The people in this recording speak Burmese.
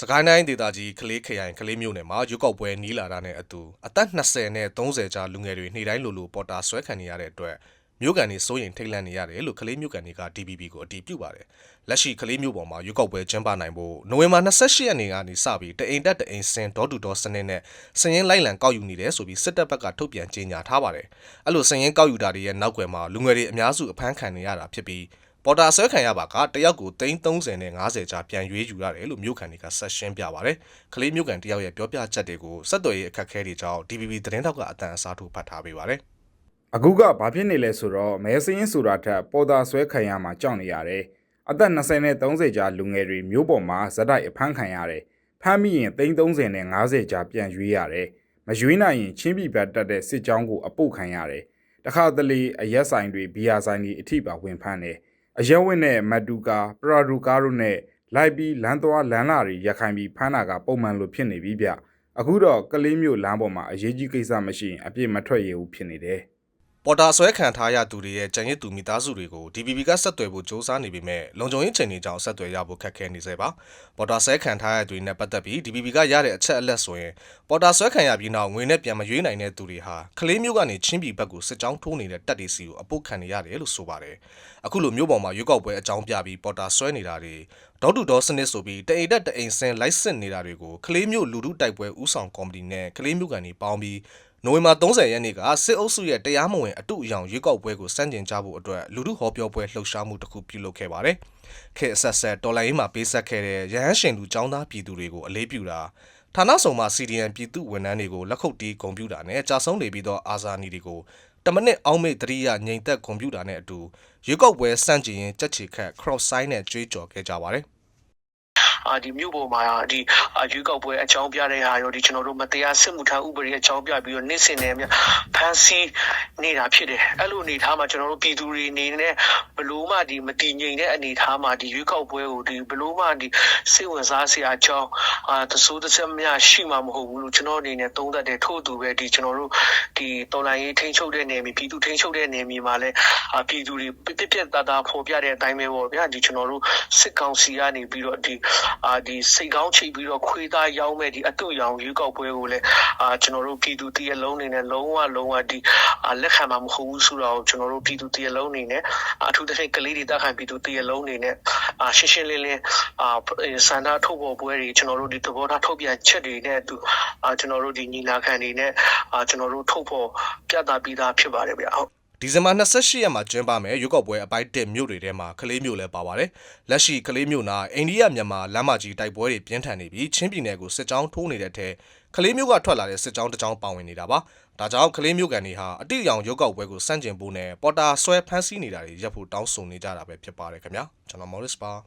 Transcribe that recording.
စကိုင်းတိုင်းဒေသကြီးကလေးခရိုင်ကလေးမြို့နယ်မှာရွက်ကောက်ပွဲနီးလာတာနဲ့အတူအသက်20နဲ့30ကြားလူငယ်တွေနေ့တိုင်းလိုလိုပေါ်တာဆွဲခံနေရတဲ့အတွက်မြို့ကန်တွေစိုးရင်ထိတ်လန့်နေရတယ်လို့ကလေးမြို့ကန်တွေက DBB ကိုအတည်ပြုပါတယ်။လက်ရှိကလေးမြို့ပေါ်မှာရွက်ကောက်ပွဲကျင်းပနိုင်ဖို့နိုဝင်ဘာ28ရက်နေ့ကနေစပြီးတအိမ်တက်တအိမ်ဆင်းဒေါ်တူဒေါ်စနစ်နဲ့စည်ရင်းလိုက်လံကောက်ယူနေတယ်ဆိုပြီးစစ်တပ်ဘက်ကထုတ်ပြန်ကြေညာထားပါတယ်။အဲ့လိုစည်ရင်းကောက်ယူတာတွေရဲ့နောက်ွယ်မှာလူငယ်တွေအများစုအဖမ်းခံနေရတာဖြစ်ပြီး ပေါ်တာဆွဲခံရပါကတယောက်ကို330နဲ့50ကြားပြန်ရွေးယူရတယ်လို့မြို့ခံတွေကဆက်ရှင်းပြပါဗျ။ကလေးမြို့ခံတယောက်ရဲ့ပြောပြချက်တွေကိုစက်တော်ရေးအခက်အခဲတွေကြောင့် DBB သတင်းတောက်ကအတန်အစားထိုးဖတ်ထားပေးပါဗျ။အခုကဘာဖြစ်နေလဲဆိုတော့မဲစင်းဆိုတာထက်ပေါ်တာဆွဲခံရမှာကြောက်နေရတယ်။အသက်20နဲ့30ကြားလူငယ်တွေမျိုးပေါ်မှာဇက်တိုက်အဖမ်းခံရတယ်။ဖမ်းမိရင်330နဲ့50ကြားပြန်ရွေးရတယ်။မရွေးနိုင်ရင်ချင်းပြပတ်တက်တဲ့စစ်ကြောင်းကိုအပုတ်ခံရတယ်။တခါတလေအရက်ဆိုင်တွေဘီယာဆိုင်တွေအထိပါဝင်ဖမ်းတယ်။ အရက်ဝင်းနဲ့မတ်တူကာပရာဒူကာတို့နဲ့လိုက်ပြီးလမ်းသွားလမ်းလာတွေရခိုင်ပြီးဖမ်းတာကပုံမှန်လိုဖြစ်နေပြီဗျ။အခုတော့ကလေးမျိုးလမ်းပေါ်မှာအရေးကြီးကိစ္စမရှိရင်အပြစ်မထွက်ရဘူးဖြစ်နေတယ်။ ပေါ်တာဆွဲခံထားရသူတွေရဲ့ကြံရစ်သူမိသားစုတွေကို DBB ကဆက်သွယ်ဖို့စ조사နေပေမဲ့လုံခြုံရေးချိန်တွေကြောင့်ဆက်သွယ်ရဖို့ခက်ခဲနေစေပါပေါ်တာဆွဲခံထားရသူတွေနဲ့ပတ်သက်ပြီး DBB ကရတဲ့အချက်အလက်ဆိုရင်ပေါ်တာဆွဲခံရပြီးနောက်ငွေနဲ့ပြန်မရွေးနိုင်တဲ့သူတွေဟာကလေးမျိုးကနေချင်းပြည်ဘက်ကိုစစ်ကြောင်းထိုးနေတဲ့တပ်တွေစီကိုအပုတ်ခံနေရတယ်လို့ဆိုပါတယ်အခုလိုမျိုးပေါ်မှာရွေးကောက်ပွဲအကြောင်းပြပြီးပေါ်တာဆွဲနေတာတွေဒေါက်တူဒေါစနစ်ဆိုပြီးတအိမ်တက်တအိမ်ဆင်းလိုက်စစ်နေတာတွေကိုကလေးမျိုးလူထုတိုက်ပွဲဥဆောင်ကော်မတီနဲ့ကလေးမျိုးကန်တွေပေါင်းပြီး နိုဝင်ဘာ30ရက်နေ့ကစစ်အုပ်စုရဲ့တရားမဝင်အတုအယောင်ရွေးကောက်ပွဲကိုစန့်ကျင်ကြဖို့အတွက်လူထုဟောပြောပွဲလှုပ်ရှားမှုတစ်ခုပြုလုပ်ခဲ့ပါတယ်။ခေတ်အဆက်ဆက်တော်လိုင်းရေးမှာပေးဆက်ခဲ့တဲ့ရဟန်းရှင်လူចောင်းသားပြည်သူတွေကိုအလေးပြုတာဌာနဆောင်မှာ CDN ပြည်သူဝန်ထမ်းတွေကိုလက်ခုပ်တီးဂုဏ်ပြုတာနဲ့ကြာဆုံးနေပြီးသောအာဇာနည်တွေကိုတမနစ်အောက်မေ့တရိယငြိမ်သက်ဂုဏ်ပြုတာနဲ့အတူရွေးကောက်ပွဲစန့်ကျင်ရင်ကြက်ချီခတ် cross sign နဲ့ကြွေးကြော်ခဲ့ကြပါတယ်။ အာဒီမြို့ပေါ်မှာဒီအာရွေးကောက်ပွဲအကြောင်းပြတဲ့ဟာရောဒီကျွန်တော်တို့မတရားစစ်မှုထမ်းဥပဒေအကြောင်းပြပြီးတော့နေ့စဉ်နဲ့မြ ဖန်ဆီးနေတာဖြစ်တယ်အဲ့လိုအနေထားမှာကျွန်တော်တို့ပြည်သူတွေအနေနဲ့ဘလို့မှဒီမတည်ငြိမ်တဲ့အနေထားမှာဒီရွေးကောက်ပွဲကိုဒီဘလို့မှဒီစိတ်ဝင်စားစရာအကြောင်းအာသဆိုးတစ်ချက်များရှိမှာမဟုတ်ဘူးလို့ကျွန်တော်အနေနဲ့သုံးသပ်တယ်ထို့အတူပဲဒီကျွန်တော်တို့ဒီတော်လိုင်းရေးထိန်းချုပ်တဲ့နေမြေပြည်သူထိန်းချုပ်တဲ့နေမြေမှာလည်းအာပြည်သူတွေပြက်ပြက်သားသားဖော်ပြတဲ့အတိုင်းပဲပေါ့ဗျာဒီကျွန်တော်တို့စစ်ကောင်စီကနေပြီးတော့ဒီအာဒီစိတ်ကောင်းချိတ်ပြီးတော့ခွေးသားရောင်းမဲ့ဒီအတုရောင်ရွေးကောက်ပွဲကိုလည်းအာကျွန်တော်တို့ပြည်သူတရလုံးနေနဲ့လုံးဝလုံးဝဒီအာလက်ခံမှာမဟုတ်ဘူးဆိုတော့ကျွန်တော်တို့ပြည်သူတရလုံးနေနဲ့အထူးသဖြင့်ကလေးတွေတက်ခံပြည်သူတရလုံးနေနဲ့အာရှင်းရှင်းလင်းလင်းအာစန္ဒထုတ်ပေါ်ပွဲတွေကျွန်တော်တို့ဒီသဘောထားထုတ်ပြန်ချက်တွေနဲ့သူအာကျွန်တော်တို့ဒီညီလာခံတွေနဲ့အာကျွန်တော်တို့ထုတ်ပေါ်ပြသပြီးသားဖြစ်ပါတယ်ဗျဟုတ် ဒီဇင်ဘာ28ရက်မှာကျင်းပမယ်ရွေးကောက်ပွဲအပိုင်း1မြို့တွေထဲမှာကလေးမြို့လည်းပါပါတယ်။လက်ရှိကလေးမြို့နာအိန္ဒိယမြန်မာလမ်းမကြီးတိုက်ပွဲတွေပြင်းထန်နေပြီးချင်းပြည်နယ်ကိုစစ်ကြောင်းထိုးနေတဲ့ထဲကလေးမြို့ကထွက်လာတဲ့စစ်ကြောင်းတစ်ကြောင်းပါဝင်နေတာပါ။ဒါကြောင့်ကလေးမြို့ကန်တွေဟာအတိအယောင်ရွေးကောက်ပွဲကိုစန့်ကျင်ဖို့နဲ့ပေါ်တာဆွဲဖမ်းဆီးနေတာတွေရပ်ဖို့တောင်းဆိုနေကြတာပဲဖြစ်ပါတယ်ခင်ဗျာ။ကျွန်တော် Morris ပါ။